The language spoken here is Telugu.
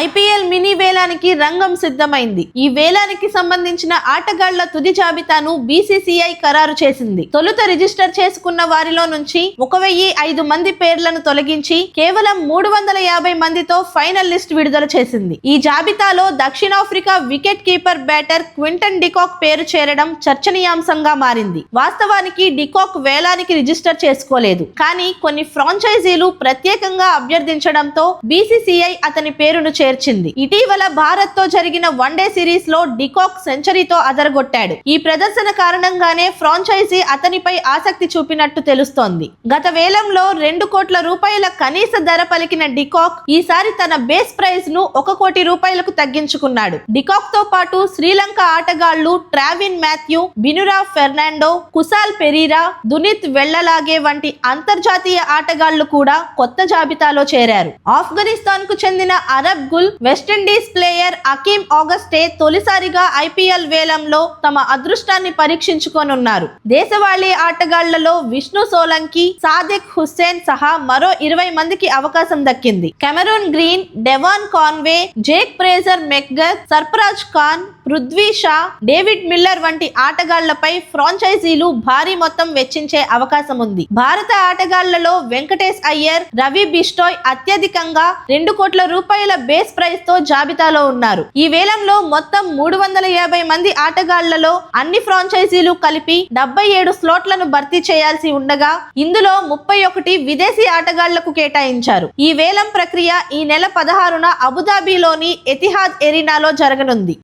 ఐపీఎల్ మినీ వేలానికి రంగం సిద్ధమైంది. ఈ వేలానికి సంబంధించిన ఆటగాళ్ళ తుది జాబితాను బీసీసీఐ ఖరారు చేసింది. తొలుత రిజిస్టర్ చేసుకున్న వారిలో నుంచి ఒక వెయ్యి ఐదు మంది పేర్లను తొలగించి కేవలం మూడు వందల యాభై మందితో ఫైనల్ లిస్ట్ విడుదల చేసింది. ఈ జాబితాలో దక్షిణాఫ్రికా wicket keeper batter Quinton de Kock పేరు చేరడం చర్చనీయాంశంగా మారింది. వాస్తవానికి డికాక్ వేలానికి రిజిస్టర్ చేసుకోలేదు. కానీ కొన్ని ఫ్రాంచైజీలు ప్రత్యేకంగా అభ్యర్థించడంతో బీసీసీఐ అతని పేరును చేర్చింది. ఇటీవల భారత్తో జరిగిన వన్డే సిరీస్లో డికాక్ సెంచరీతో అదరగొట్టాడు. ఈ ప్రదర్శన కారణంగానే ఫ్రాంచైజీ అతనిపై ఆసక్తి చూపినట్టు తెలుస్తోంది. గత వేలంలో రెండు కోట్ల రూపాయల కనీస ధర పలికిన డికాక్ ఈసారి తన బేస్ ప్రైజ్ను ఒక కోటి రూపాయలకు తగ్గించుకున్నాడు. డికాక్తో పాటు శ్రీలంక ఆటగాళ్ళు ట్రావిన్ మాథ్యూ బినురా ఫెర్నాండో కుసాల్ పెరీరా దునిత్ వెళ్ళలాగే వంటి అంతర్జాతీయ ఆటగాళ్ళు కూడా కొత్త జాబితాలో చేరారు. ఆఫ్ఘనిస్తాన్కు చెందిన Arab Gul West Indies player Akeem Auguste తొలిసారిగా ఐపీఎల్ వేలంలో తమ అదృష్టాన్ని పరీక్షించుకోనున్నారు. దేశవాళీ ఆటగాళ్ళలో విష్ణు సోలంకి సాదిక్ హుస్సేన్ సహా మరో ఇరవై మందికి అవకాశం దక్కింది. Cameron Green Devon Conway Jake Fraser McGurk Sarfaraz Khan Prithvi Shaw David Miller వంటి ఆటగాళ్ళపై ఫ్రాంచైజీలు భారీ మొత్తం వెచ్చించే అవకాశం ఉంది. భారత ఆటగాళ్ళలో వెంకటేష్ అయ్యర్ రవి బిస్టోయ్ అత్యధికంగా రెండు కోట్ల రూపాయల బేస్ ప్రైస్తో జాబితాలో ఉన్నారు. ఈ వేలంలో మొత్తం మూడు వందల యాభై మంది ఆటగాళ్ళలో అన్ని ఫ్రాంచైజీలు కలిపి డెబ్బై ఏడు స్లోట్లను భర్తీ చేయాల్సి ఉండగా ఇందులో ముప్పై ఒకటి విదేశీ ఆటగాళ్ళకు కేటాయించారు. ఈ వేలం ప్రక్రియ ఈ నెల పదహారున అబుదాబిలోని ఎతిహాద్ ఎరీనాలో జరగనుంది.